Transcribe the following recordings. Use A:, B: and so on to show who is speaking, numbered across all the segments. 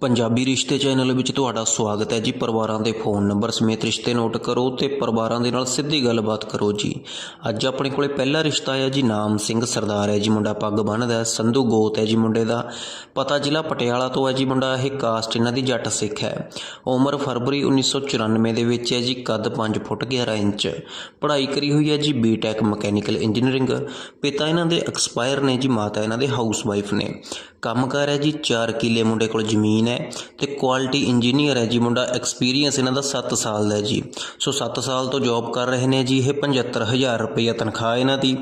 A: ਪੰਜਾਬੀ ਰਿਸ਼ਤੇ ਚੈਨਲ ਵਿੱਚ ਤੁਹਾਡਾ ਸਵਾਗਤ ਹੈ ਜੀ। ਪਰਿਵਾਰਾਂ ਦੇ ਫੋਨ ਨੰਬਰ ਸਮੇਤ ਰਿਸ਼ਤੇ ਨੋਟ ਕਰੋ ਤੇ ਪਰਿਵਾਰਾਂ ਦੇ ਨਾਲ ਸਿੱਧੀ ਗੱਲਬਾਤ ਕਰੋ ਜੀ। ਅੱਜ ਆਪਣੇ ਕੋਲੇ ਪਹਿਲਾ ਰਿਸ਼ਤਾ ਹੈ ਜੀ, ਨਾਮ ਸਿੰਘ ਸਰਦਾਰ ਹੈ ਜੀ, ਮੁੰਡਾ ਪੱਗ ਬੰਨ੍ਹਦਾ ਸੰਧੂ ਗੋਤ ਹੈ ਜੀ ਮੁੰਡੇ ਦਾ। ਪਤਾ ਜ਼ਿਲ੍ਹਾ ਪਟਿਆਲਾ ਤੋਂ ਹੈ ਜੀ ਮੁੰਡਾ, ਇਹ ਕਾਸਟ ਇਹਨਾਂ ਦੀ ਜੱਟ ਸਿੱਖ ਹੈ। ਉਮਰ ਫਰਵਰੀ 1994 ਦੇ ਵਿੱਚ ਹੈ ਜੀ, ਕੱਦ 5 ਫੁੱਟ 11 ਇੰਚ। ਪੜ੍ਹਾਈ ਕਰੀ ਹੋਈ ਹੈ ਜੀ ਬੀਟੈਕ ਮਕੈਨੀਕਲ ਇੰਜੀਨੀਅਰਿੰਗ ਪਿਤਾ ਇਹਨਾਂ ਦੇ ਐਕਸਪਾਇਰ ਨੇ ਜੀ, ਮਾਤਾ ਇਹਨਾਂ ਦੇ ਹਾਊਸ ਵਾਈਫ ਨੇ। ਕੰਮਕਾਰ ਹੈ ਜੀ 4 ਕਿੱਲੇ ਮੁੰਡੇ ਕੋਲ ਜ਼ਮੀਨ ਹੈ ਤੇ ਕੁਆਲਿਟੀ ਇੰਜੀਨੀਅਰ ਹੈ ਜੀ, ਮੁੰਡਾ ਐਕਸਪੀਰੀਅੰਸ ਇਹਨਾਂ ਦਾ 7 ਸਾਲ ਦਾ ਹੈ ਜੀ। ਸੋ 7 ਸਾਲ ਤੋਂ ਜੌਬ ਕਰ ਰਹੇ ਨੇ ਜੀ, ਇਹ 75000 ਰੁਪਈਆ ਤਨਖਾਹ ਇਹਨਾਂ ਦੀ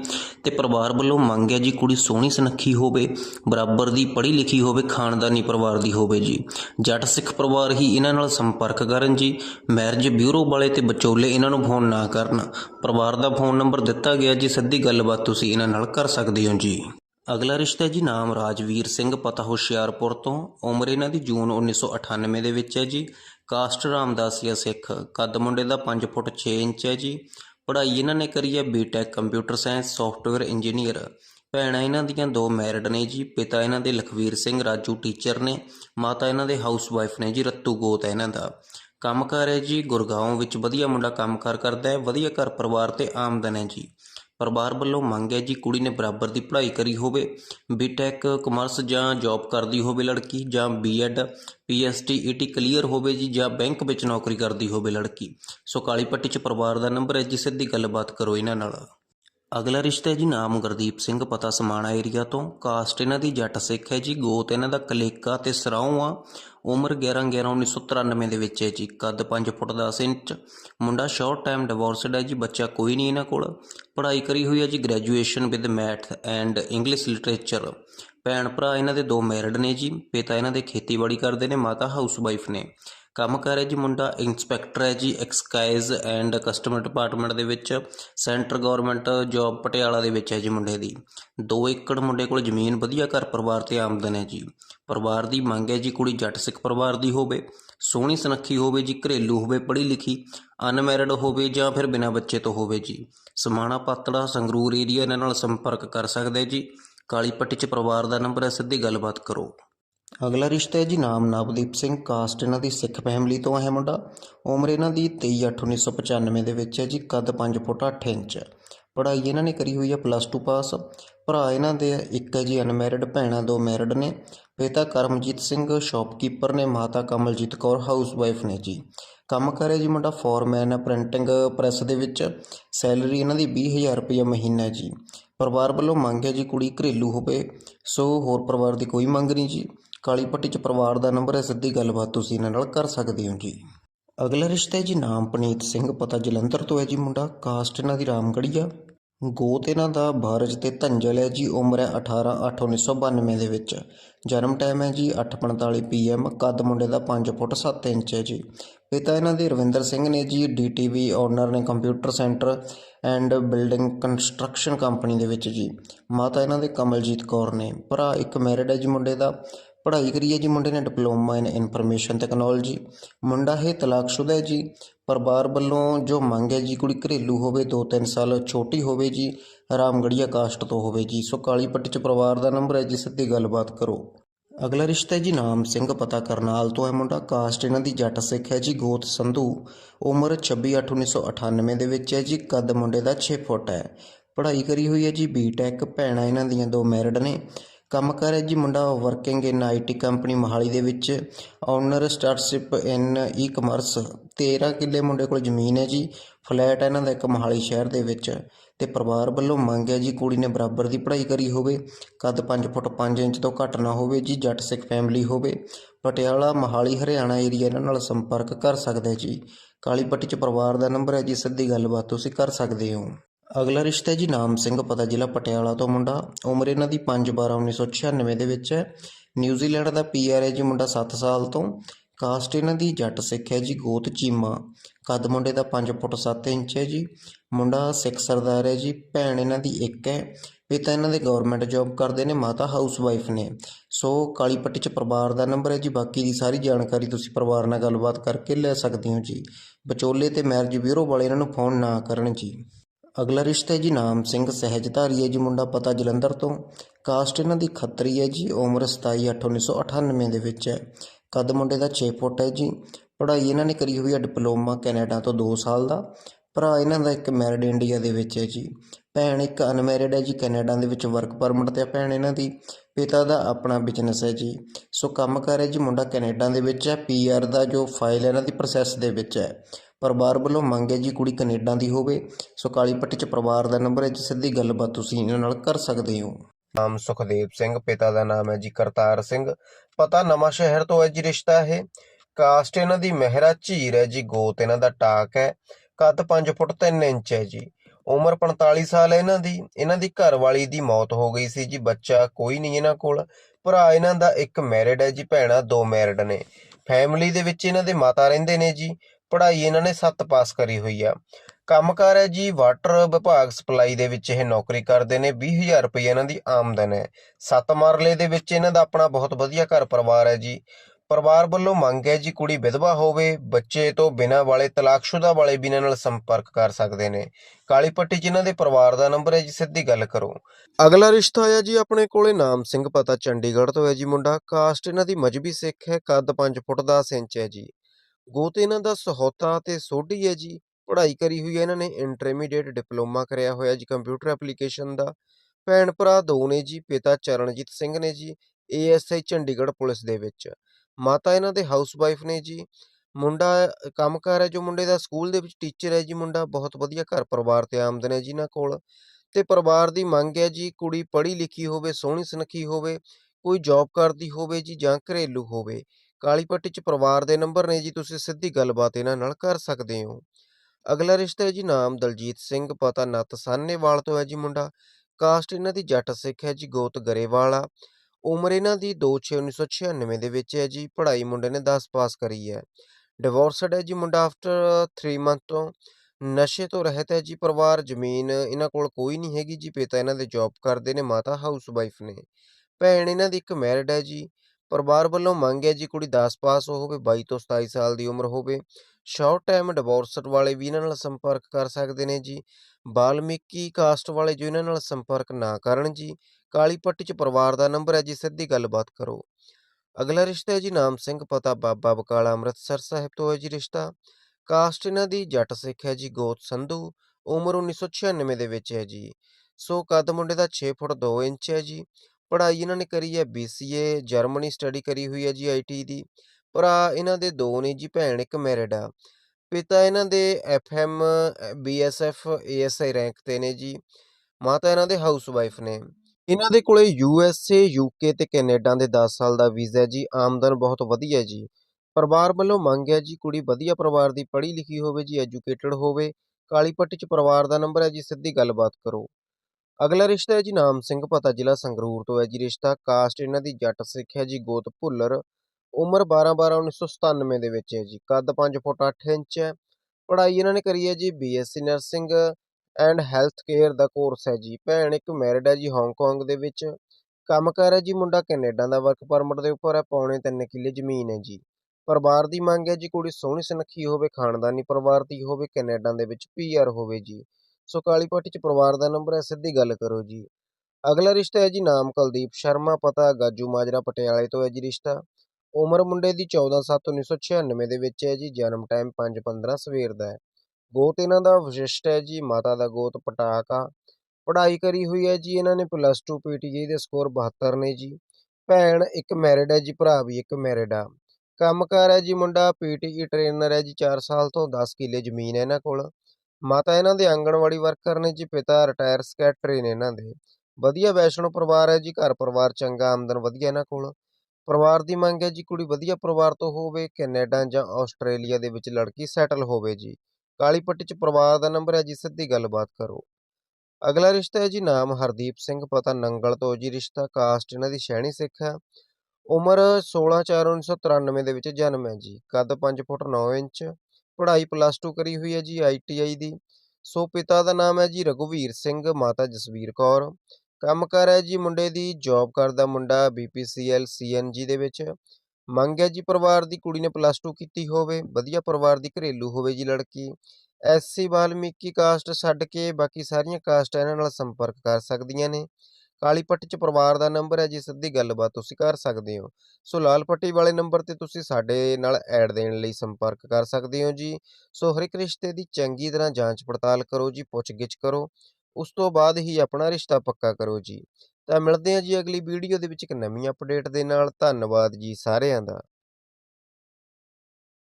A: ਤੇ ਪਰਿਵਾਰ ਵੱਲੋਂ ਮੰਗ ਹੈ ਜੀ, ਕੁੜੀ ਸੋਹਣੀ ਸੁਨੱਖੀ ਹੋਵੇ, ਬਰਾਬਰ ਦੀ ਪੜ੍ਹੀ ਲਿਖੀ ਹੋਵੇ, ਖਾਨਦਾਨੀ ਪਰਿਵਾਰ ਦੀ ਹੋਵੇ ਜੀ। ਜੱਟ ਸਿੱਖ ਪਰਿਵਾਰ ਹੀ ਇਹਨਾਂ ਨਾਲ ਸੰਪਰਕ ਕਰਨ ਜੀ ਮੈਰਿਜ ਬਿਊਰੋ ਵਾਲੇ ਤੇ ਵਿਚੋਲੇ ਇਹਨਾਂ ਨੂੰ ਫੋਨ ਨਾ ਕਰਨ। ਪਰਿਵਾਰ ਦਾ ਫੋਨ ਨੰਬਰ ਦਿੱਤਾ ਗਿਆ ਜੀ, ਸਿੱਧੀ ਗੱਲਬਾਤ ਤੁਸੀਂ ਇਹਨਾਂ ਨਾਲ ਕਰ ਸਕਦੇ ਹੋ ਜੀ। ਅਗਲਾ ਰਿਸ਼ਤਾ ਜੀ ਨਾਮ ਰਾਜਵੀਰ ਸਿੰਘ ਪਤਾ ਹੁਸ਼ਿਆਰਪੁਰ ਤੋਂ। ਉਮਰ ਇਹਨਾਂ ਦੀ ਜੂਨ 1998 ਦੇ ਵਿੱਚ ਹੈ ਜੀ। ਕਾਸਟ ਰਾਮਦਾਸੀਆ ਸਿੱਖ। ਕੱਦ ਮੁੰਡੇ ਦਾ 5 ਫੁੱਟ 6 ਇੰਚ ਹੈ ਜੀ। ਪੜ੍ਹਾਈ ਇਹਨਾਂ ਨੇ ਕਰੀ ਹੈ B Tech computer science software engineer ਭੈਣਾਂ ਇਹਨਾਂ ਦੀਆਂ ਦੋ ਮੈਰਿਡ ਨੇ ਜੀ। ਪਿਤਾ ਇਹਨਾਂ ਦੇ ਲਖਵੀਰ ਸਿੰਘ, ਰਾਜੂ ਟੀਚਰ ਨੇ। ਮਾਤਾ ਇਹਨਾਂ ਦੇ ਹਾਊਸ ਵਾਈਫ ਨੇ ਜੀ। ਰੱਤੂ ਗੋਤ ਹੈ ਇਹਨਾਂ ਦਾ। ਕੰਮਕਾਰ ਹੈ ਜੀ। ਗੁਰਗਾਉਂ ਵਿੱਚ ਵਧੀਆ ਮੁੰਡਾ ਕੰਮਕਾਰ ਕਰਦਾ ਹੈ। ਵਧੀਆ ਘਰ ਪਰਿਵਾਰ ਤੇ ਆਮਦਨ ਹੈ ਜੀ। ਪਰਿਵਾਰ ਵੱਲੋਂ ਮੰਗ ਹੈ ਜੀ ਕੁੜੀ ਨੇ ਬਰਾਬਰ ਦੀ ਪੜ੍ਹਾਈ ਕਰੀ ਹੋਵੇ ਬੀਟੈਕ ਕਮਰਸ ਜਾਂ ਜੌਬ ਕਰਦੀ ਹੋਵੇ ਲੜਕੀ ਜਾਂ ਬੀਐਡ ਪੀਐਸਟੀ ਈਟੀ ਕਲੀਅਰ ਹੋਵੇ ਜੀ ਜਾਂ ਬੈਂਕ ਵਿੱਚ ਨੌਕਰੀ ਕਰਦੀ ਹੋਵੇ ਲੜਕੀ। ਸੋ ਕਾਲੀ ਪੱਟੀ 'ਚ ਪਰਿਵਾਰ ਦਾ ਨੰਬਰ ਹੈ ਜੀ, ਸਿੱਧੀ ਗੱਲਬਾਤ ਕਰੋ ਇਹਨਾਂ ਨਾਲ। ਅਗਲਾ ਰਿਸ਼ਤਾ ਹੈ ਜੀ ਨਾਮ ਗੁਰਦੀਪ ਸਿੰਘ, ਪਤਾ ਸਮਾਣਾ ਏਰੀਆ ਤੋਂ। ਕਾਸਟ ਇਹਨਾਂ ਦੀ ਜੱਟ ਸਿੱਖ ਹੈ ਜੀ, ਗੋਤ ਇਹਨਾਂ ਦਾ ਕਲੇਕਾ ਤੇ ਸਰਾਉ ਆ। ਉਮਰ 11 11 1993 ਦੇ ਵਿੱਚ ਹੈ ਜੀ, ਕੱਦ 5 ਫੁੱਟ 10 ਇੰਚ, ਮੁੰਡਾ ਸ਼ਾਰਟ ਟਾਈਮ ਡਿਵੋਰਸਡ ਹੈ ਜੀ, ਬੱਚਾ ਕੋਈ ਨਹੀਂ ਇਹਨਾਂ ਕੋਲ। ਪੜ੍ਹਾਈ ਕਰੀ ਹੋਈ ਹੈ ਜੀ graduation with math and English literature ਭੈਣ ਭਰਾ ਇਹਨਾਂ ਦੇ ਦੋ ਮੈਰਿਡ ਨੇ ਜੀ, ਪਿਤਾ ਇਹਨਾਂ ਦੇ ਖੇਤੀਬਾੜੀ ਕਰਦੇ ਨੇ, ਮਾਤਾ ਹਾਊਸ ਵਾਈਫ ਨੇ। ਕੰਮ ਕਰ ਹੈ ਜੀ ਮੁੰਡਾ ਇੰਸਪੈਕਟਰ ਹੈ ਜੀ ਐਕਸਕਾਈਜ਼ ਐਂਡ ਕਸਟਮਰ ਡਿਪਾਰਟਮੈਂਟ ਦੇ ਵਿੱਚ ਸੈਂਟਰ ਗਵਰਨਮੈਂਟ ਜੌਬ ਪਟਿਆਲਾ ਦੇ ਵਿੱਚ ਹੈ ਜੀ ਮੁੰਡੇ ਦੀ। 2 ਏਕੜ ਮੁੰਡੇ ਕੋਲ ਜ਼ਮੀਨ, ਵਧੀਆ ਘਰ ਪਰਿਵਾਰ ਤੇ ਆਮਦਨ ਹੈ ਜੀ। ਪਰਿਵਾਰ ਦੀ ਮੰਗ ਹੈ ਜੀ ਕੁੜੀ ਜੱਟ ਸਿੱਖ ਪਰਿਵਾਰ ਦੀ ਹੋਵੇ, ਸੋਹਣੀ ਸੁਨੱਖੀ ਹੋਵੇ ਜੀ, ਘਰੇਲੂ ਹੋਵੇ, ਪੜ੍ਹੀ ਲਿਖੀ, ਅਨਮੈਰਿਡ ਹੋਵੇ ਜਾਂ ਫਿਰ ਬਿਨਾਂ ਬੱਚੇ ਤੋਂ ਹੋਵੇ ਜੀ। ਸਮਾਣਾ ਪਾਤੜਾ, ਸੰਗਰੂਰ ਏਰੀਆ ਇਹਨਾਂ ਨਾਲ ਸੰਪਰਕ ਕਰ ਸਕਦੇ ਜੀ। ਕਾਲੀ ਪੱਟੀ 'ਚ ਪਰਿਵਾਰ ਦਾ ਨੰਬਰ ਹੈ, ਸਿੱਧੀ ਗੱਲਬਾਤ ਕਰੋ। ਅਗਲਾ ਰਿਸ਼ਤਾ ਹੈ ਜੀ ਨਾਮ ਨਵਦੀਪ ਸਿੰਘ, ਕਾਸਟ ਇਹਨਾਂ ਦੀ ਸਿੱਖ ਫੈਮਿਲੀ ਤੋਂ ਹੈ ਮੁੰਡਾ। ਉਮਰ ਇਹਨਾਂ ਦੀ 23/8/1995 ਦੇ ਵਿੱਚ ਹੈ ਜੀ, ਕੱਦ 5 ਫੁੱਟ 8 ਇੰਚ। ਪੜ੍ਹਾਈ ਇਹਨਾਂ ਨੇ ਕਰੀ ਹੋਈ ਹੈ ਪਲੱਸ 2 ਪਾਸ ਭਰਾ ਇਹਨਾਂ ਦੇ ਇੱਕ ਹੈ ਜੀ ਅਨਮੈਰਿਡ ਭੈਣਾਂ ਦੋ ਮੈਰਿਡ ਨੇ। ਪਿਤਾ ਕਰਮਜੀਤ ਸਿੰਘ ਸ਼ਾਪਕੀਪਰ ਨੇ, ਮਾਤਾ ਕਮਲਜੀਤ ਕੌਰ ਹਾਊਸਵਾਈਫ ਨੇ ਜੀ। ਕੰਮ ਕਰੇ ਜੀ ਮੁੰਡਾ ਫੋਰਮੈਨ ਹੈ ਪ੍ਰਿੰਟਿੰਗ ਪ੍ਰੈਸ ਦੇ ਵਿੱਚ। ਸੈਲਰੀ ਇਹਨਾਂ ਦੀ 20000 ਰੁਪਏ ਮਹੀਨਾ ਜੀ। ਪਰਿਵਾਰ ਵੱਲੋਂ ਮੰਗ ਹੈ ਜੀ ਕੁੜੀ ਘਰੇਲੂ ਹੋਵੇ। ਸੋ ਹੋਰ ਪਰਿਵਾਰ ਦੀ ਕੋਈ ਮੰਗ ਨਹੀਂ ਜੀ। ਕਾਲੀ ਪੱਟੀ 'ਚ ਪਰਿਵਾਰ ਦਾ ਨੰਬਰ ਹੈ, ਸਿੱਧੀ ਗੱਲਬਾਤ ਤੁਸੀਂ ਇਹਨਾਂ ਨਾਲ ਕਰ ਸਕਦੇ ਹੋ ਜੀ। ਅਗਲਾ ਰਿਸ਼ਤਾ ਹੈ ਜੀ ਨਾਮ ਪਨੀਤ ਸਿੰਘ, ਪਤਾ ਜਲੰਧਰ ਤੋਂ ਹੈ ਜੀ ਮੁੰਡਾ ਕਾਸਟ ਇਹਨਾਂ ਦੀ ਰਾਮਗੜੀਆ ਗੋਤ ਇਹਨਾਂ ਦਾ ਭਾਰਜ ਤੇ ਧੰਜਲ ਹੈ ਜੀ, ਉਮਰ ਹੈ 18 8 1992 ਦੇ ਵਿੱਚ। ਜਨਮ ਟਾਈਮ ਹੈ ਜੀ 8:45 ਪੀਐਮ ਕੱਦ ਮੁੰਡੇ ਦਾ 5 ਫੁੱਟ 7 ਇੰਚ ਹੈ ਜੀ। ਪਿਤਾ ਇਹਨਾਂ ਦੇ ਰਵਿੰਦਰ ਸਿੰਘ ਨੇ ਜੀ ਡੀਟੀਵੀ ਓਨਰ ਨੇ computer centre and building construction company ਦੇ ਵਿੱਚ ਜੀ। ਮਾਤਾ ਇਹਨਾਂ ਦੇ ਕਮਲਜੀਤ ਕੌਰ ਨੇ। ਭਰਾ ਇੱਕ ਮੈਰਿਡ ਹੈ ਜੀ ਮੁੰਡੇ ਦਾ। ਪੜ੍ਹਾਈ ਕਰੀ ਹੈ ਜੀ ਮੁੰਡੇ ਨੇ ਡਿਪਲੋਮਾ ਇਨ ਇਨਫੋਰਮੇਸ਼ਨ ਟੈਕਨੋਲੋਜੀ। ਮੁੰਡਾ ਹੈ ਤਲਾਕਸ਼ੁਦਾ ਹੈ ਜੀ। ਪਰਿਵਾਰ ਵੱਲੋਂ ਜੋ ਮੰਗ ਹੈ ਜੀ, ਕੁੜੀ ਘਰੇਲੂ ਹੋਵੇ 2-3 ਸਾਲ ਛੋਟੀ ਹੋਵੇ ਜੀ ਰਾਮਗੜੀਆ ਕਾਸਟ ਤੋਂ ਹੋਵੇ ਜੀ। ਸੋ ਕਾਲੀ ਪੱਟੀ 'ਚ ਪਰਿਵਾਰ ਦਾ ਨੰਬਰ ਹੈ ਜੀ, ਸਿੱਧੀ ਗੱਲਬਾਤ ਕਰੋ। ਅਗਲਾ ਰਿਸ਼ਤਾ ਹੈ ਜੀ ਨਾਮ ਸਿੰਘ, ਪਤਾ ਕਰਨਾਲ ਤੋਂ ਹੈ ਮੁੰਡਾ। ਕਾਸਟ ਇਹਨਾਂ ਦੀ ਜੱਟ ਸਿੱਖ ਹੈ ਜੀ, ਗੋਤ ਸੰਧੂ। ਉਮਰ 26/8/1998 ਦੇ ਵਿੱਚ ਹੈ ਜੀ, ਕੱਦ ਮੁੰਡੇ ਦਾ 6 ਫੁੱਟ ਹੈ। ਪੜ੍ਹਾਈ ਕਰੀ ਹੋਈ ਹੈ ਜੀ ਬੀਟੈਕ ਭੈਣਾਂ ਇਹਨਾਂ ਦੀਆਂ ਦੋ ਮੈਰਿਡ ਨੇ। ਕੰਮ ਕਰ ਹੈ ਜੀ ਮੁੰਡਾ working in IT company Mohali ਦੇ ਵਿੱਚ ਓਨਰ ਸਟਾਰਟਸ਼ਿਪ ਇਨ ਈ ਕਮਰਸ 13 ਕਿੱਲੇ ਮੁੰਡੇ ਕੋਲ ਜ਼ਮੀਨ ਹੈ ਜੀ ਫਲੈਟ ਇਹਨਾਂ ਦਾ ਇੱਕ ਮੋਹਾਲੀ ਸ਼ਹਿਰ ਦੇ ਵਿੱਚ ਤੇ ਪਰਿਵਾਰ ਵੱਲੋਂ ਮੰਗ ਹੈ ਜੀ ਕੁੜੀ ਨੇ ਬਰਾਬਰ ਦੀ ਪੜ੍ਹਾਈ ਕਰੀ ਹੋਵੇ, ਕੱਦ 5 ਫੁੱਟ 5 ਇੰਚ ਤੋਂ ਘੱਟ ਨਾ ਹੋਵੇ ਜੀ, ਜੱਟ ਸਿੱਖ ਫੈਮਿਲੀ ਹੋਵੇ, ਪਟਿਆਲਾ, ਮੋਹਾਲੀ, ਹਰਿਆਣਾ ਏਰੀਆ ਇਹਨਾਂ ਨਾਲ ਸੰਪਰਕ ਕਰ ਸਕਦੇ ਜੀ। ਕਾਲੀ ਪੱਟੀ 'ਚ ਪਰਿਵਾਰ ਦਾ ਨੰਬਰ ਹੈ ਜੀ, ਸਿੱਧੀ ਗੱਲਬਾਤ ਤੁਸੀਂ ਕਰ ਸਕਦੇ ਹੋ। ਅਗਲਾ ਰਿਸ਼ਤਾ ਹੈ ਜੀ ਨਾਮ ਸਿੰਘ, ਪਤਾ ਜ਼ਿਲ੍ਹਾ ਪਟਿਆਲਾ ਤੋਂ ਮੁੰਡਾ। ਉਮਰ ਇਹਨਾਂ ਦੀ 5/12/1996 ਦੇ ਵਿੱਚ ਹੈ। ਨਿਊਜ਼ੀਲੈਂਡ ਦਾ ਪੀਆਰ ਹੈ ਜੀ ਮੁੰਡਾ 7 ਸਾਲ ਤੋਂ। ਕਾਸਟ ਇਹਨਾਂ ਦੀ ਜੱਟ ਸਿੱਖ ਹੈ ਜੀ, ਗੋਤ ਚੀਮਾ। ਕੱਦ ਮੁੰਡੇ ਦਾ 5 ਫੁੱਟ 7 ਇੰਚ ਹੈ ਜੀ। ਮੁੰਡਾ ਸਿੱਖ ਸਰਦਾਰ ਹੈ ਜੀ, ਭੈਣ ਇਹਨਾਂ ਦੀ ਇੱਕ ਹੈ। ਪਿਤਾ ਇਹਨਾਂ ਦੇ ਗਵਰਨਮੈਂਟ ਜੌਬ ਕਰਦੇ ਨੇ, ਮਾਤਾ ਹਾਊਸ ਵਾਈਫ ਨੇ। ਸੋ ਕਾਲੀ ਪੱਟੀ 'ਚ ਪਰਿਵਾਰ ਦਾ ਨੰਬਰ ਹੈ ਜੀ, ਬਾਕੀ ਦੀ ਸਾਰੀ ਜਾਣਕਾਰੀ ਤੁਸੀਂ ਪਰਿਵਾਰ ਨਾਲ ਗੱਲਬਾਤ ਕਰਕੇ ਲੈ ਸਕਦੇ ਹੋ ਜੀ। ਵਿਚੋਲੇ ਤੇ ਮੈਰਿਜ ਬਿਊਰੋ ਵਾਲੇ ਇਹਨਾਂ ਨੂੰ ਫੋਨ ਨਾ ਕਰਨ ਜੀ। ਅਗਲਾ ਰਿਸ਼ਤਾ ਹੈ ਜੀ ਨਾਮ ਸਿੰਘ ਸਹਿਜਧਾਰੀ ਹੈ ਜੀ ਮੁੰਡਾ ਪਤਾ ਜਲੰਧਰ ਤੋਂ। ਕਾਸਟ ਇਹਨਾਂ ਦੀ ਖੱਤਰੀ ਹੈ ਜੀ ਉਮਰ 27 8 1998 ਦੇ ਵਿੱਚ ਹੈ।
B: ਕਦ ਮੁੰਡੇ ਦਾ 6 ਫੁੱਟ ਹੈ ਜੀ। ਪੜ੍ਹਾਈ ਇਹਨਾਂ ਨੇ ਕਰੀ ਹੋਈ ਹੈ ਡਿਪਲੋਮਾ ਕੈਨੇਡਾ ਤੋਂ 2 ਸਾਲ ਦਾ। ਭਰਾ ਇਹਨਾਂ ਦਾ ਇੱਕ ਮੈਰਿਡ ਇੰਡੀਆ ਦੇ ਵਿੱਚ ਹੈ ਜੀ। ਭੈਣ ਇੱਕ ਅਨਮੈਰਿਡ ਹੈ ਜੀ, ਕੈਨੇਡਾ ਦੇ ਵਿੱਚ ਵਰਕ ਪਰਮਿਟ ਤੇ ਭੈਣ ਇਹਨਾਂ ਦੀ। ਪਿਤਾ ਦਾ ਆਪਣਾ ਬਿਜ਼ਨਸ ਹੈ ਜੀ। ਸੋ ਕੰਮ ਕਰ ਹੈ ਜੀ ਮੁੰਡਾ ਕੈਨੇਡਾ ਦੇ ਵਿੱਚ ਹੈ। ਪੀਆਰ ਦਾ ਜੋ ਫਾਈਲ ਹੈ, ਇਹਨਾਂ ਦੀ ਪ੍ਰੋਸੈਸ ਦੇ ਵਿੱਚ ਹੈ। ਪਰਿਵਾਰ ਵੱਲੋਂ ਮੰਗ ਹੈ ਜੀ ਕੁੜੀ ਕੈਨੇਡਾ ਦੀ ਹੋਵੇ। ਸੋ ਕਾਲੀ ਪੱਟੀ 'ਚ ਪਰਿਵਾਰ ਦਾ ਨੰਬਰ ਹੈ ਜੀ, ਸਿੱਧੀ ਗੱਲਬਾਤ ਤੁਸੀਂ ਇਹਨਾਂ ਨਾਲ ਕਰ ਸਕਦੇ ਹੋ। ਨਾਮ ਸੁਖਦੇਵ ਸਿੰਘ, ਪਿਤਾ ਦਾ ਨਾਮ ਹੈ ਜੀ ਕਰਤਾਰ ਸਿੰਘ। ਪਤਾ ਨਵਾਂ ਸ਼ਹਿਰ ਤੋਂ ਹੈ ਜੀ ਰਿਸ਼ਤਾ ਇਹ। ਕਾਸਟ ਇਹਨਾਂ ਦੀ ਮਹਿਰਾ ਝੀਰ ਹੈ ਜੀ, ਗੋਤ ਇਹਨਾਂ ਦਾ ਟਾਕ ਹੈ। ਕੱਦ 5 ਫੁੱਟ 3 ਇੰਚ ਹੈ ਜੀ। ਉਮਰ 45 ਸਾਲ ਹੈ ਇਹਨਾਂ ਦੀ। ਇਹਨਾਂ ਦੀ ਘਰ ਵਾਲੀ ਦੀ ਮੌਤ ਹੋ ਗਈ ਸੀ ਜੀ, ਬੱਚਾ ਕੋਈ ਨਹੀਂ ਇਹਨਾਂ ਕੋਲ। ਭਰਾ ਇਹਨਾਂ ਦਾ ਇੱਕ ਮੈਰਿਡ ਹੈ ਜੀ, ਭੈਣਾਂ ਦੋ ਮੈਰਿਡ ਨੇ। ਫੈਮਿਲੀ ਦੇ ਵਿੱਚ ਇਹਨਾਂ ਦੇ ਮਾਤਾ ਰਹਿੰਦੇ ਨੇ ਜੀ। ਪੜ੍ਹਾਈ ਇਹਨਾਂ ਨੇ 7 ਪਾਸ ਕਰੀ ਹੋਈ ਆ। ਕੰਮਕਾਰ ਹੈ ਜੀ, ਵਾਟਰ ਵਿਭਾਗ ਸਪਲਾਈ ਦੇ ਵਿੱਚ ਇਹ ਨੌਕਰੀ ਕਰਦੇ ਨੇ 20000 ਰੁਪਏ ਇਹਨਾਂ ਦੀ ਆਮਦਨ ਹੈ। ਸੱਤ ਮਰਲੇ ਦੇ ਵਿੱਚ ਇਹਨਾਂ ਦਾ ਆਪਣਾ ਬਹੁਤ ਵਧੀਆ ਘਰ ਪਰਿਵਾਰ ਹੈ ਜੀ। ਪਰਿਵਾਰ ਵੱਲੋਂ ਮੰਗ ਹੈ ਜੀ, ਕੁੜੀ ਵਿਧਵਾ ਹੋਵੇ, ਬੱਚੇ ਤੋਂ ਬਿਨਾਂ ਵਾਲੇ, ਤਲਾਕਸ਼ੁਦਾ ਵਾਲੇ ਵੀ ਨਾਲ ਸੰਪਰਕ ਕਰ ਸਕਦੇ ਨੇ। ਕਾਲੀ ਪੱਟੀ 'ਚ ਦੇ ਪਰਿਵਾਰ ਦਾ ਨੰਬਰ ਹੈ ਜੀ, ਸਿੱਧੀ ਗੱਲ ਕਰੋ। ਅਗਲਾ ਰਿਸ਼ਤਾ ਆਇਆ ਜੀ, ਆਪਣੇ ਕੋਲੇ ਨਾਮ ਸਿੰਘ, ਪਤਾ ਚੰਡੀਗੜ੍ਹ ਤੋਂ ਹੈ ਜੀ ਮੁੰਡਾ। ਕਾਸਟ ਇਹਨਾਂ ਦੀ ਮਜਬੀ ਸਿੱਖ ਹੈ, ਕੱਦ 5 ਫੁੱਟ 10 ਇੰਚ ਹੈ ਜੀ। ਗੋਤ ਇਹਨਾਂ ਦਾ ਸਹੌਤਾ ਤੇ ਸੋਢੀ ਹੈ ਜੀ ਪੜ੍ਹਾਈ ਕਰੀ ਹੋਈ ਹੈ ਇਹਨਾਂ ਨੇ ਇੰਟਰਮੀਡੀਏਟ ਡਿਪਲੋਮਾ ਕਰਿਆ ਹੋਇਆ ਜੀ ਕੰਪਿਊਟਰ ਐਪਲੀਕੇਸ਼ਨ ਦਾ ਭੈਣ ਭਰਾ ਦੋ ਨੇ ਜੀ ਪਿਤਾ ਚਰਨਜੀਤ ਸਿੰਘ ਨੇ ਜੀ ਏਐਸਆਈ ਚੰਡੀਗੜ੍ਹ ਪੁਲਿਸ ਦੇ ਵਿੱਚ ਮਾਤਾ ਇਹਨਾਂ ਦੇ ਹਾਊਸਵਾਈਫ ਨੇ ਜੀ ਮੁੰਡਾ ਅ, ਕੰਮਕਾਰ ਹੈ ਜੋ ਮੁੰਡੇ ਦਾ ਸਕੂਲ ਦੇ ਵਿੱਚ ਟੀਚਰ ਹੈ ਜੀ ਮੁੰਡਾ ਬਹੁਤ ਵਧੀਆ ਘਰ ਪਰਿਵਾਰ ਤੇ ਆਮਦਨ ਹੈ ਜੀ ਇਹਨਾਂ ਕੋਲ ਤੇ ਪਰਿਵਾਰ ਦੀ ਮੰਗ ਹੈ ਜੀ ਕੁੜੀ ਪੜ੍ਹੀ ਲਿਖੀ ਹੋਵੇ ਸੋਹਣੀ ਸੁਨੱਖੀ ਹੋਵੇ ਕੋਈ ਜੌਬ ਕਰਦੀ ਹੋਵੇ ਜੀ ਜਾਂ ਘਰੇਲੂ ਹੋਵੇ ਕਾਲੀ ਪੱਟੀ 'ਚ ਪਰਿਵਾਰ ਦੇ ਨੰਬਰ ਨੇ ਜੀ, ਤੁਸੀਂ ਸਿੱਧੀ ਗੱਲਬਾਤ ਇਹਨਾਂ ਨਾਲ ਕਰ ਸਕਦੇ ਹੋ। ਅਗਲਾ ਰਿਸ਼ਤਾ ਹੈ ਜੀ ਨਾਮ ਦਲਜੀਤ ਸਿੰਘ, ਪਤਾ ਨੱਤ ਸਾਨੇਵਾਲ ਤੋਂ ਹੈ ਜੀ ਮੁੰਡਾ। ਕਾਸਟ ਇਹਨਾਂ ਦੀ ਜੱਟ ਸਿੱਖ ਹੈ ਜੀ, ਗੋਤ ਗਰੇਵਾਲ ਆ। ਉਮਰ ਇਹਨਾਂ ਦੀ 2/6/1996 ਦੇ ਵਿੱਚ ਹੈ ਜੀ, ਪੜ੍ਹਾਈ ਮੁੰਡੇ ਨੇ 10 ਪਾਸ ਕਰੀ ਹੈ। ਡਿਵੋਰਸਡ ਹੈ ਜੀ ਮੁੰਡਾ ਆਫਟਰ 3 ਮੰਥ ਤੋਂ। ਨਸ਼ੇ ਤੋਂ ਰਹਿਤ ਹੈ ਜੀ ਪਰਿਵਾਰ, ਜ਼ਮੀਨ ਇਹਨਾਂ ਕੋਲ ਕੋਈ ਨਹੀਂ ਹੈਗੀ ਜੀ, ਪਿਤਾ ਇਹਨਾਂ ਦੇ ਜੌਬ ਕਰਦੇ ਨੇ, ਮਾਤਾ ਹਾਊਸ ਵਾਈਫ ਨੇ। ਭੈਣ ਇਹਨਾਂ ਦੀ ਇੱਕ ਮੈਰਿਡ ਹੈ ਜੀ। ਪਰਿਵਾਰ ਵੱਲੋਂ ਮੰਗ ਹੈ ਜੀ ਕੁੜੀ 10 ਪਾਸ ਹੋਵੇ 22 ਤੋਂ 27 ਸਾਲ ਦੀ ਉਮਰ ਹੋਵੇ। ਸ਼ਾਰਟ ਟਾਈਮ ਡਿਵੋਰਸਡ ਵਾਲੇ ਵੀ ਇਹਨਾਂ ਨਾਲ ਸੰਪਰਕ ਕਰ ਸਕਦੇ ਨੇ ਜੀ। ਬਾਲਮੀਕੀ ਕਾਸਟ ਵਾਲੇ ਜੋ ਇਹਨਾਂ ਨਾਲ ਸੰਪਰਕ ਨਾ ਕਰਨ ਜੀ, ਕਾਲੀ ਪੱਟੀ 'ਚ ਪਰਿਵਾਰ ਦਾ ਨੰਬਰ ਹੈ ਜੀ, ਸਿੱਧੀ ਗੱਲਬਾਤ ਕਰੋ। ਅਗਲਾ ਰਿਸ਼ਤਾ ਹੈ ਜੀ ਨਾਮ ਸਿੰਘ, ਪਤਾ ਬਾਬਾ ਬਕਾਲਾ ਅੰਮ੍ਰਿਤਸਰ ਸਾਹਿਬ ਤੋਂ ਹੈ ਜੀ ਰਿਸ਼ਤਾ। ਕਾਸਟ ਇਹਨਾਂ ਦੀ ਜੱਟ ਸਿੱਖ ਹੈ ਜੀ, ਗੋਤ ਸੰਧੂ, ਉਮਰ 1996 ਦੇ ਵਿੱਚ ਹੈ ਜੀ। ਸੋ ਕੱਦ ਮੁੰਡੇ ਦਾ 6 ਫੁੱਟ 2 ਇੰਚ ਹੈ ਜੀ। ਪੜ੍ਹਾਈ ਇਹਨਾਂ ਨੇ ਕਰੀ ਹੈ BCA ਜਰਮਨੀ ਸਟੱਡੀ ਕਰੀ ਹੋਈ ਹੈ ਜੀ ਆਈਟੀ ਦੀ। ਭਰਾ ਇਹਨਾਂ ਦੇ ਦੋ ਨੇ ਜੀ ਭੈਣ, ਇੱਕ ਮੈਰਿਡ ਆ। ਪਿਤਾ ਇਹਨਾਂ ਦੇ ਐਫਐਮ ਬੀਐਸਐਫ ਏਐਸਆਈ ਰੈਂਕ ਤੇ ਨੇ ਜੀ। ਮਾਤਾ ਇਹਨਾਂ ਦੇ ਹਾਊਸ ਵਾਈਫ ਨੇ। ਇਹਨਾਂ ਦੇ ਕੋਲੇ ਯੂਐਸਏ ਯੂਕੇ ਤੇ ਕੈਨੇਡਾ ਦੇ 10 ਸਾਲ ਦਾ ਵੀਜ਼ਾ ਜੀ। ਆਮਦਨ ਬਹੁਤ ਵਧੀਆ ਜੀ। ਪਰਿਵਾਰ ਵੱਲੋਂ ਮੰਗ ਹੈ ਜੀ, ਕੁੜੀ ਵਧੀਆ ਪਰਿਵਾਰ ਦੀ ਪੜ੍ਹੀ ਲਿਖੀ ਹੋਵੇ ਜੀ ਐਜੂਕੇਟਡ ਹੋਵੇ। ਕਾਲੀ ਪੱਟੀ 'ਚ ਪਰਿਵਾਰ ਦਾ ਨੰਬਰ ਹੈ ਜੀ, ਸਿੱਧੀ ਗੱਲਬਾਤ ਕਰੋ। ਅਗਲਾ ਰਿਸ਼ਤਾ ਹੈ ਜੀ ਨਾਮ ਸਿੰਘ, ਪਤਾ ਜ਼ਿਲ੍ਹਾ ਸੰਗਰੂਰ ਤੋਂ ਹੈ ਜੀ। ਰਿਸ਼ਤਾ ਕਾਸਟ ਇਹਨਾਂ ਦੀ ਜੱਟ ਸਿੱਖ ਹੈ ਜੀ, ਗੋਤ ਭੁੱਲਰ। ਉਮਰ 12 12 1997 ਦੇ ਵਿੱਚ ਹੈ ਜੀ। ਕੱਦ 5 ਫੁੱਟ 8 ਇੰਚ ਹੈ। ਪੜ੍ਹਾਈ ਇਹਨਾਂ ਨੇ ਕਰੀ ਹੈ ਜੀ BSc nursing and health care the course ਹੈ ਜੀ। ਭੈਣ ਇੱਕ ਮੈਰਿਡ ਹੈ ਜੀ ਹਾਂਗਕਾਂਗ ਦੇ ਵਿੱਚ। ਕੰਮ ਕਰ ਹੈ ਜੀ ਮੁੰਡਾ ਕੈਨੇਡਾ ਦਾ ਵਰਕ ਪਰਮਿਟ ਦੇ ਉੱਪਰ ਹੈ, ਪੌਣੇ 3 ਕਿੱਲੇ ਜ਼ਮੀਨ ਹੈ ਜੀ। ਪਰਿਵਾਰ ਦੀ ਮੰਗ ਹੈ ਜੀ ਕੁੜੀ ਸੋਹਣੀ ਸੁਨੱਖੀ ਹੋਵੇ, ਖਾਨਦਾਨੀ ਪਰਿਵਾਰ ਦੀ ਹੋਵੇ, ਕੈਨੇਡਾ ਦੇ ਵਿੱਚ ਪੀਆਰ ਹੋਵੇ ਜੀ। ਸੋ ਕਾਲੀ ਪੱਟੀ 'ਚ ਪਰਿਵਾਰ ਦਾ ਨੰਬਰ ਹੈ, ਸਿੱਧੀ ਗੱਲ ਕਰੋ ਜੀ। ਅਗਲਾ ਰਿਸ਼ਤਾ ਹੈ ਜੀ ਨਾਮ ਕੁਲਦੀਪ ਸ਼ਰਮਾ, ਪਤਾ ਗਾਜੂ ਮਾਜਰਾ ਪਟਿਆਲੇ ਤੋਂ ਹੈ ਜੀ ਰਿਸ਼ਤਾ। ਉਮਰ ਮੁੰਡੇ ਦੀ 14/7/1996 ਦੇ ਵਿੱਚ ਹੈ ਜੀ, ਜਨਮ ਟਾਈਮ 5/15 ਸਵੇਰ ਦਾ ਹੈ। ਗੋਤ ਇਹਨਾਂ ਦਾ ਵਿਸ਼ਿਸ਼ਟ ਹੈ ਜੀ, ਮਾਤਾ ਦਾ ਗੋਤ ਪਟਾਕਾ ਪੜ੍ਹਾਈ ਕਰੀ ਹੋਈ ਹੈ ਜੀ, ਇਹਨਾਂ ਨੇ ਪਲੱਸ 2 ਪੀਟੀਆਈ ਦੇ ਸਕੋਰ 72 ਨੇ ਜੀ। ਭੈਣ ਇੱਕ ਮੈਰਿਡ ਹੈ ਜੀ, ਭਰਾ ਵੀ ਇੱਕ ਮੈਰਿਡ ਆ। ਕੰਮਕਾਰ ਹੈ ਜੀ ਮੁੰਡਾ ਪੀਟੀਈ ਟ੍ਰੇਨਰ ਹੈ ਜੀ 4 ਸਾਲ ਤੋਂ 10 ਕਿੱਲੇ ਜ਼ਮੀਨ ਹੈ ਇਹਨਾਂ ਕੋਲ। ਮਾਤਾ ਇਹਨਾਂ ਦੇ ਆਂਗਣਵਾੜੀ ਵਰਕਰ ਨੇ ਜੀ, ਪਿਤਾ ਰਿਟਾਇਰ ਸਕੈਟਰੀ ਨੇ ਇਹਨਾਂ ਦੇ। ਵਧੀਆ ਵੈਸ਼ਨੋ ਪਰਿਵਾਰ ਹੈ ਜੀ, ਘਰ ਪਰਿਵਾਰ ਚੰਗਾ, ਆਮਦਨ ਵਧੀਆ ਇਹਨਾਂ ਕੋਲ। ਪਰਿਵਾਰ ਦੀ ਮੰਗ ਹੈ ਜੀ, ਕੁੜੀ ਵਧੀਆ ਪਰਿਵਾਰ ਤੋਂ ਹੋਵੇ ਕੈਨੇਡਾ ਜਾਂ ਆਸਟ੍ਰੇਲੀਆ ਦੇ ਵਿੱਚ ਲੜਕੀ ਸੈਟਲ ਹੋਵੇ ਜੀ। ਕਾਲੀ ਪੱਟੀ 'ਚ ਪਰਿਵਾਰ ਦਾ ਨੰਬਰ ਹੈ ਜੀ, ਸਿੱਧੀ ਗੱਲਬਾਤ ਕਰੋ। ਅਗਲਾ ਰਿਸ਼ਤਾ ਹੈ ਜੀ, ਨਾਮ ਹਰਦੀਪ ਸਿੰਘ, ਪਤਾ ਨੰਗਲ ਤੋਂ ਜੀ, ਰਿਸ਼ਤਾ ਕਾਸਟ ਇਹਨਾਂ ਦੀ ਸ਼ੈਣੀ ਸਿੱਖ ਹੈ। ਉਮਰ 16/4/1993 ਦੇ ਵਿੱਚ ਜਨਮ ਹੈ ਜੀ, ਕੱਦ 5 ਫੁੱਟ 9 ਇੰਚ। ਪੜ੍ਹਾਈ ਪਲੱਸ 2 ਕਰੀ ਹੋਈ ਹੈ ਜੀ ਆਈਟੀਆਈ ਦੀ। ਸੋ ਪਿਤਾ ਦਾ ਨਾਮ ਹੈ ਜੀ ਰਘੁਵੀਰ ਸਿੰਘ, ਮਾਤਾ ਜਸਵੀਰ ਕੌਰ। ਕੰਮਕਾਰ ਹੈ ਜੀ ਮੁੰਡੇ ਦੀ ਜੌਬ ਕਰਦਾ ਮੁੰਡਾ ਬੀਪੀਸੀਐਲ ਸੀਐਨਜੀ ਦੇ ਵਿੱਚ। ਮੰਗ ਹੈ ਜੀ ਪਰਿਵਾਰ ਦੀ ਕੁੜੀ ਨੇ ਪਲੱਸ 2 ਕੀਤੀ ਹੋਵੇ, ਵਧੀਆ ਪਰਿਵਾਰ ਦੀ ਘਰੇਲੂ ਹੋਵੇ ਜੀ ਲੜਕੀ। ਐਸਸੀ ਵਾਲਮੀਕੀ ਕਾਸਟ ਛੱਡ ਕੇ ਬਾਕੀ ਸਾਰੀਆਂ ਕਾਸਟ ਇਹਨਾਂ ਨਾਲ ਸੰਪਰਕ ਕਰ ਸਕਦੀਆਂ ਨੇ। ਕਾਲੀ ਪੱਟੀ 'ਚ ਪਰਿਵਾਰ ਦਾ ਨੰਬਰ ਹੈ ਜੀ, ਸਿੱਧੀ ਗੱਲਬਾਤ ਤੁਸੀਂ ਕਰ ਸਕਦੇ ਹੋ। ਸੋ ਲਾਲ ਪੱਟੀ ਵਾਲੇ ਨੰਬਰ ਤੇ ਤੁਸੀਂ ਸਾਡੇ ਨਾਲ ਐਡ ਦੇਣ ਲਈ ਸੰਪਰਕ ਕਰ ਸਕਦੇ ਹੋ ਜੀ। ਸੋ ਹਰ ਇੱਕ ਰਿਸ਼ਤੇ ਦੀ ਚੰਗੀ ਤਰ੍ਹਾਂ ਜਾਂਚ ਪੜਤਾਲ ਕਰੋ ਜੀ, ਪੁੱਛਗਿੱਛ ਕਰੋ। ਉਸ ਤੋਂ ਬਾਅਦ ਹੀ ਆਪਣਾ ਰਿਸ਼ਤਾ ਪੱਕਾ ਕਰੋ ਜੀ। ਤਾਂ ਮਿਲਦੇ ਹਾਂ ਜੀ ਅਗਲੀ ਵੀਡੀਓ ਦੇ ਵਿੱਚ ਇੱਕ ਨਵੀਂ ਅਪਡੇਟ ਦੇ ਨਾਲ। ਧੰਨਵਾਦ ਜੀ ਸਾਰਿਆਂ ਦਾ।